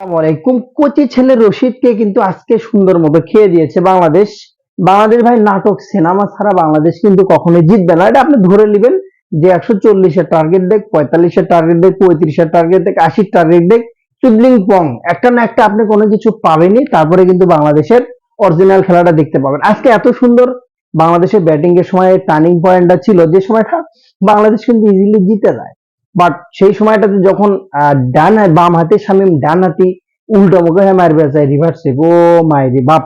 আসসালামু আলাইকুম। কোচি ছেলে রশিদকে কিন্তু আজকে সুন্দর মতো খেয়ে দিয়েছে বাংলাদেশ। বাংলাদেশ ভাই নাটক, সিনেমা ছাড়া বাংলাদেশ কিন্তু কখনোই জিতবে না। এটা আপনি ধরে নেবেন যে একশো চল্লিশের টার্গেট দেখ, পঁয়তাল্লিশের টার্গেট দেখ, পঁয়ত্রিশের টার্গেট দেখ, আশির টার্গেট দেখ, চুদলিং পং। একটা না একটা আপনি কোনো কিছু পাবেনই, তারপরে কিন্তু বাংলাদেশের অরিজিনাল খেলাটা দেখতে পাবেন। আজকে এত সুন্দর বাংলাদেশের ব্যাটিং এর সময় টার্নিং পয়েন্টটা ছিল, যে সময়টা বাংলাদেশ কিন্তু ইজিলি জিতে যায়। বাট সেই সময়টাতে যখন ডান বাম হাতে শামিম, ডান হাতি উল্টো মুখে হয়ে মারবে যায় রিভার্সে ও মাইরি বাপ,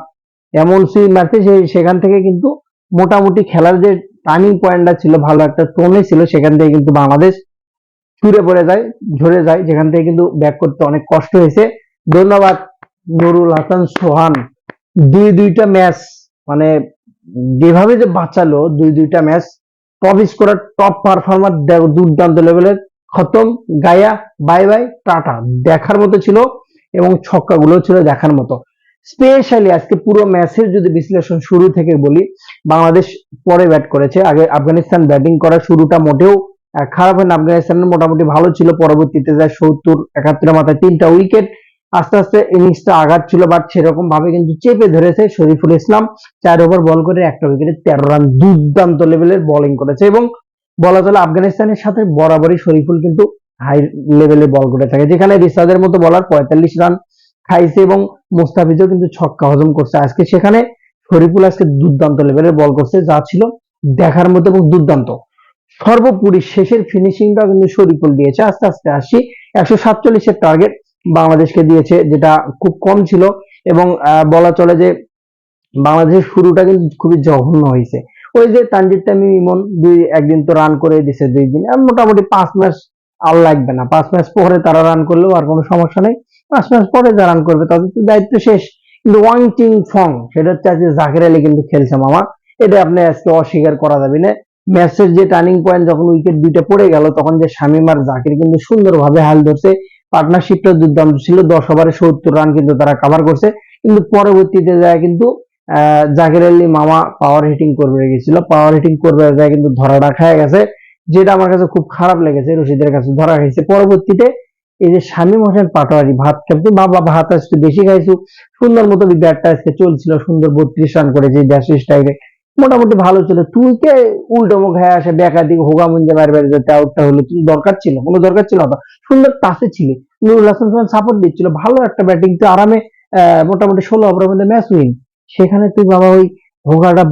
এমন সুই মারতে সে, সেখান থেকে কিন্তু মোটামুটি খেলার যে টার্নিং পয়েন্টটা ছিল, ভালো একটা টোনে ছিল, সেখান থেকে কিন্তু বাংলাদেশ ছুড়ে পড়ে যায়, ঝরে যায়, যেখান থেকে কিন্তু ব্যাক করতে অনেক কষ্ট হয়েছে। ধন্যবাদ নুরুল হাসান সোহান। দুই দুইটা ম্যাচ মানে যেভাবে যে বাঁচালো, দুই দুইটা match top scorer top performer দুর্দান্ত লেভেলের খতম, গায়া বাই বাই টাটা। দেখার মতো ছিল এবং ছক্কাগুলো ছিল দেখার মতো। স্পেশালি আজকে পুরো ম্যাচের যদি বিশ্লেষণ শুরু থেকে বলি, বাংলাদেশ পরে ব্যাট করেছে। আগে আফগানিস্তান ব্যাটিং করার শুরুটা মোটেও খারাপ হয় না আফগানিস্তানের মোটামুটি ভালো ছিল। পরবর্তীতে যায় সত্তর, একাত্তরের মাথায় তিনটা উইকেট আস্তে আস্তে ইনিংসটা আঘাত ছিল বাট সেরকম ভাবে কিন্তু চেপে ধরেছে শরীফুল ইসলাম। চার ওভার বল করে একটা উইকেটে তেরো রান দুর্দান্ত লেভেলের বোলিং করেছে এবং বলা চলে আফগানিস্তানের সাথে বরাবরই শরীফুল কিন্তু হাই লেভেলে বল করে থাকে। যেখানে রিসাদের মতো বলার পঁয়তাল্লিশ রান খাইছে এবং মুস্তাফিজও কিন্তু ছক্কা হজম করছে। আজকে সেখানে শরীফুল আজকে দুর্দান্ত লেভেলের বল করছে, যা ছিল দেখার মতো এবং দুর্দান্ত। সর্বোপরি শেষের ফিনিশিংটা কিন্তু শরীফুল দিয়েছে। আস্তে আস্তে আসি, একশো সাতচল্লিশের টার্গেট বাংলাদেশকে দিয়েছে, যেটা খুব কম ছিল এবং বলা চলে যে বাংলাদেশের শুরুটা কিন্তু খুবই জঘন্য হয়েছে। ওই যে তানজিদ তামিম ইমন দুই, একদিন তো রান করে দিছে দুই দিন। মোটামুটি পাঁচ ম্যাচ আর লাগবে না। পাঁচ ম্যাচ পরে তারা রান করলেও আর কোনো সমস্যা নেই। পাঁচ ম্যাচ পরে যা রান করবে তাদের তো দায়িত্ব শেষ। কিন্তু ওয়াং চিং ফং, সেটা হচ্ছে আজকে জাকির আলী কিন্তু খেলছে মামা। এটা আপনি আজকে অস্বীকার করা যাবে না। ম্যাচের যে টার্নিং পয়েন্ট যখন উইকেট দুইটা পড়ে গেল, তখন যে শামিম আর জাকির কিন্তু সুন্দরভাবে হাল ধরছে। পার্টনারশিপটা দুর্দান্ত ছিল। দশ ওভারে সত্তর রান কিন্তু তারা কভার করছে। কিন্তু পরবর্তীতে যায় কিন্তু জাকির আলী মামা পাওয়ার হিটিং করবে, গেছিল। পাওয়ার হিটিং করবে, যায় কিন্তু ধরাটা খায় গেছে। যেটা আমার কাছে খুব খারাপ লেগেছে, রশিদের কাছে ধরা খাইছে পরবর্তীতে এই যে শামীম হোসেন পাটোয়ারি, ভাত খেলতে বাবা ভাত আজকে বেশি খাইছু, সুন্দর মতো ব্যাটটা আজকে চলছিল, সুন্দর বত্রিশ রান করেছে ব্যাস স্টাইলে। মোটামুটি ভালো ছিল। তুই কে উল্টো মুখ হয়ে আসে, বেকা দিকে হোগা মুঞ্জে মারবে যেতে আউটটা হলো তুই দরকার ছিল, কোনো দরকার ছিল না। সুন্দর টাসে ছিল। নুরুল হাসান সাপোর্ট দিচ্ছিল। ভালো একটা ব্যাটিং তো আরামে মোটামুটি ষোলো ওভারের মধ্যে ম্যাচ উইন সেখানে তুই বাবা ওই হোগাটা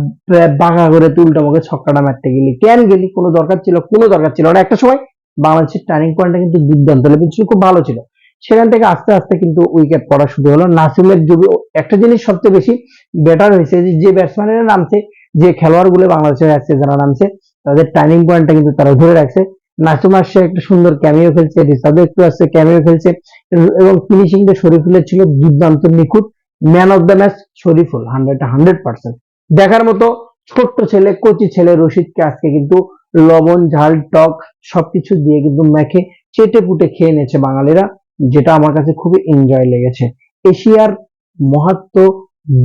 বাঁকা করে তুই উল্টো মুখে ছক্কাটা মারতে গেলি। কেন গেলি? কোনো দরকার ছিল? কোনো দরকার ছিল না। একটা সময় বাংলাদেশের টার্নিং পয়েন্টটা কিন্তু দুর্দান্ত। লেভেল খুব ভালো ছিল। সেখান থেকে আস্তে আস্তে কিন্তু উইকেট পড়া শুরু হলো। নাসিমের যুগে একটা জিনিস সবচেয়ে বেশি বেটার হয়েছে, যে ব্যাটসম্যানেরা নামছে, যে খেলোয়াড়গুলো বাংলাদেশের আসছে যারা নামছে, তাদের টার্নিং পয়েন্টটা কিন্তু তারা ধরে রাখছে। নাসিম আসছে, একটা সুন্দর ক্যামিও খেলছে, রিসাদও একটু আসছে ক্যামিও খেলছে। এবং ফিনিশিংটা শরীফুলের ছিল দুর্দান্ত নিখুঁত। Man of the match Shariful hundred hundred percent দেখার মতো ছোট্ট ছেলে, কচি ছেলে রশিদকে আজকে কিন্তু লবণ, ঝাল, টক সবকিছু দিয়ে কিন্তু মেখে চেটে পুটে খেয়ে নিয়েছে বাঙালিরা, যেটা আমার কাছে খুবই এনজয় লেগেছে। এশিয়ার মহাত্ম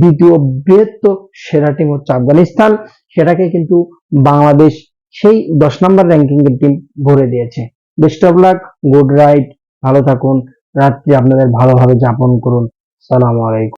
দ্বিতীয় বৃহত্তর সেরা টিম হচ্ছে আফগানিস্তান, সেটাকে কিন্তু বাংলাদেশ সেই দশ নম্বর র্যাঙ্কিং এর টিম ভরে দিয়েছে। Best of luck good night ভালো থাকুন। রাত্রি আপনাদের ভালোভাবে যাপন করুন। সালাম আলাইকুম।